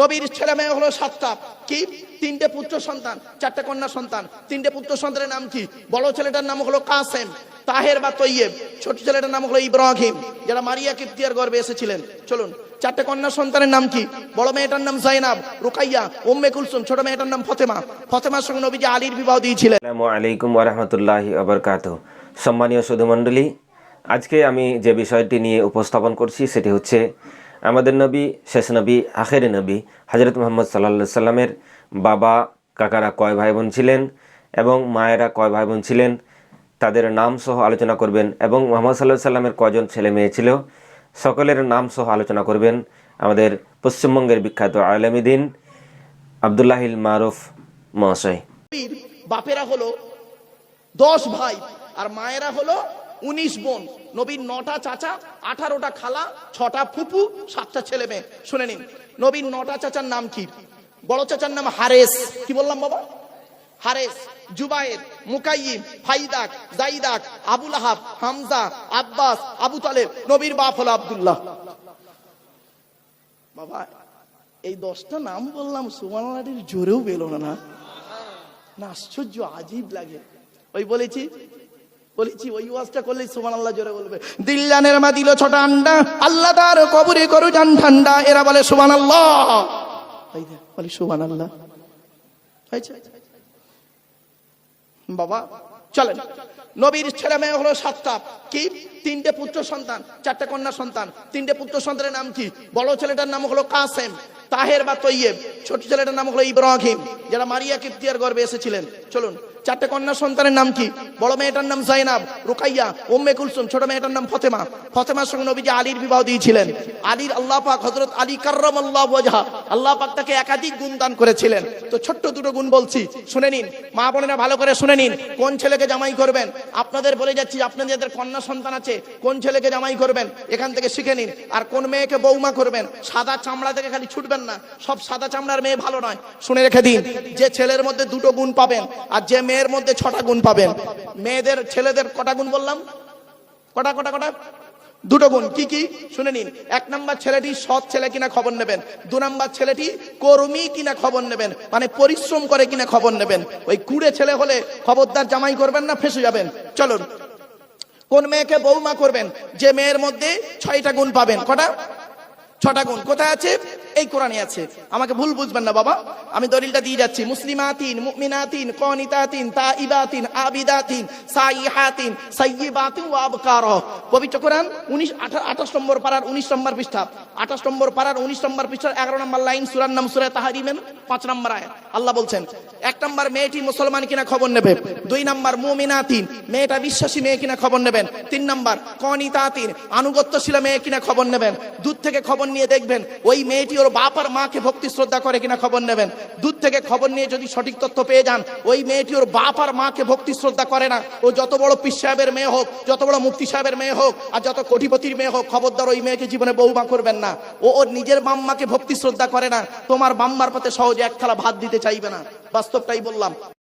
নবীর ছেলে মেয়ে হলো সাতটা। কি? তিনটে পুত্র সন্তান, চারটে কন্যা সন্তান। তিনটে পুত্র সন্তানের নাম কি? বড় ছেলেটার নাম হলো কাসেম, তাহের বা তৈয়েব। ছোট ছেলেটার নাম হলো ইব্রাহিম। যারা মারিয়া কিপ্তিয়ার গর্বে এসেছিলেন। চলুন, চারটে কন্যা সন্তানের নাম কি? বড় মেয়েটার নাম জাইনাব, রুকাইয়া, উম্মে কুলসুম, ছোট মেয়েটার নাম ফতেমা। ফতেমার সঙ্গে নবীজি আলীর বিবাহ দিয়েছিলেন। আসসালামু আলাইকুম ওরহমতুল্লাহি আবরকাত সম্মানীয় সুধুমণ্ডলী, আজকে আমি যে বিষয়টি নিয়ে উপস্থাপন করছি, সেটি হচ্ছে আমাদের নবী, শেষ নবী, আখের নবী হজরত মোহাম্মদ সাল্লা সাল্লামের বাবা, কাকারা কয় ভাই বোন ছিলেন এবং মায়েরা কয় ভাই বোন ছিলেন, তাদের নাম সহ আলোচনা করবেন এবং মোহাম্মদ সাল্লাহ সাল্লামের কজন ছেলে মেয়ে ছিল, সকলের নাম সহ আলোচনা করবেন আমাদের পশ্চিমবঙ্গের বিখ্যাত আলমীদিন আবদুল্লাহিল মারুফ মহাশয়। বাপেরা হলো দশ ভাই আর মায়েরা হলো উনিশ বোন। নবীর নটা চাচা, আঠারোটা খালা, ছটা ফুপু, সাতটা ছেলে মেয়ে। শুনে নিন, নবীর নটা চাচার নাম কি? বড় চাচার নাম হারেস। কি বললাম বাবা? হারেস, জুবায়ের মুকাইম ফাইদাক, জাইদাক, আবুল আহাব, হামজা, আব্বাস, আবু তালেব, নবীর বাপ হলো আব্দুল্লাহ। বাবা, এই দশটা নাম বললাম সুমানাটির জোরেও না না। না, আশ্চর্য, আজীব লাগে। ওই বলেছি বলেছি, ওই ওয়াজটা করলেই সুমান আল্লাহ জোরে বলবে। দিল্লানের মা দিল ছোট আন্ডা, আল্লাহ তার কবরে করু যান ঠান্ডা, এরা বলে সুমান আল্লাহ বলি সুমান আল্লাহ বাবা, চলেন। নবীর ছেলে মেয়ে হলো সাতটা। কি? তিনটে পুত্র সন্তান, চারটে কন্যা সন্তান। তিনটে পুত্র সন্তানের নাম কি? বড় ছেলেটার নাম হলো কাসেম। তাহের বা তৈয়েব, ছোট ছেলেটার নাম হলো ইব্রাহিম, যারা মারিয়া কিপ্তিয়ার গর্বে এসেছিলেন। চলুন, চারটে কন্যা সন্তানের নাম কি? বড় মেয়েটার নাম জাইনাব, রুকাইয়া, উম্মে কুলসুম, ছোট মেয়েটার নাম ফতেমা। ফতেমার সঙ্গে নবীজি আলীর বিবাহ দিয়েছিলেন। আলীর আল্লাহ পাক হযরত আলী কার্রাম আল্লাহ ওয়াজহা, আল্লাহ পাক তাকে একাধিক গুণ দান করেছিলেন। তো ছোট্ট দুটো গুণ বলছি, শুনে নিন। মা বোনেরা ভালো করে শুনে নিন, কোন ছেলেকে জামাই করবেন? আপনাদের বলে যাচ্ছি আপনাদের যাদের কন্যা সন্তান আছে, কোন ছেলেকে জামাই করবেন? এখান থেকে শিখে নিন। আর কোন মেয়েকে বৌমা করবেন? সাদা চামড়া থেকে খালি ছুটবেন না। সব সাদা চামড়ার মেয়ে ভালো নয়। শুনে রেখে দিন, যে ছেলের মধ্যে দুটো গুণ পাবেন আর যে মেয়ের মধ্যে ছটা গুণ পাবেন। মেয়েদের, ছেলেদের কটা গুণ বললাম? কটা কটা কটা? দুটো গুণ। কি কি? শুনে নিন। এক নাম্বার ছেলেটি সৎ ছেলে কিনা খবর নেবেন। দু নাম্বার ছেলেটি কর্মী কিনা খবর নেবেন। মানে পরিশ্রম করে কিনা খবর নেবেন। ওই কুড়ে ছেলে হলে খবরদার জামাই করবেন না, ফেসে যাবেন। চলুন। কোন মেয়েকে বৌমা করবেন, যে মেয়ের মধ্যে ছয়টা গুণ পাবেন? কটা? ছটা গুণ। কোথায় আছে? এই কোরআনে আছে। আমাকে ভুল বুঝবেন না বাবা। আমি দলিলটা দিয়ে যাচ্ছি। মুসলিমাতিন, মুমিনাতিন, কনিতাতিন, তাইবাতিন, আবিদাতিন, সাইহাতিন সাইয়িবাতিন ওয়া আবকার পবিত্র কোরআন 19 28 নম্বর পারার 19 নম্বর পৃষ্ঠা। 28 নম্বর পারার 19 নম্বর পৃষ্ঠার 11 নম্বর লাইন সূরার নাম সূরা তাহরিমের 5 নম্বর আয়াত। আল্লাহ বলছেন, এক নম্বর মেয়েটি মুসলমান কিনা খবর নেবে? দুই নম্বর মুমিনাতিন, মেয়েটা বিশ্বাসী মেয়ে কিনা খবর নেবেন? তিন নম্বর কনিতাতিন, আনুগত্যশীল মেয়ে কিনা খবর নেবেন? দূর থেকে খবর নিয়ে দেখবেন, ওই মেয়েটি ওর বাপ আর মাকে ভক্তি শ্রদ্ধা করে কিনা খবর নেবেন? দূর থেকে খবর নিয়ে যদি সঠিক তথ্য পেয়ে যান, ওই মেয়েটি ওর বাপ আর মাকে ভক্তি শ্রদ্ধা করে না। ও যত বড় পিস সাহেবের মেয়ে হোক, যত বড় মুফতি সাহেবের মেয়ে হোক, আর যত কোটিপতির মেয়ে হোক, খবরদার ওই মেয়েকে জীবনে বৌমা করবেন না। ও ওর নিজের বাম্মাকে ভক্তি শ্রদ্ধা করে না। তোমার বাম্মার পথে সহজে এক থালা ভাত দিতে চাইবে না। বাস্তবটাই বললাম।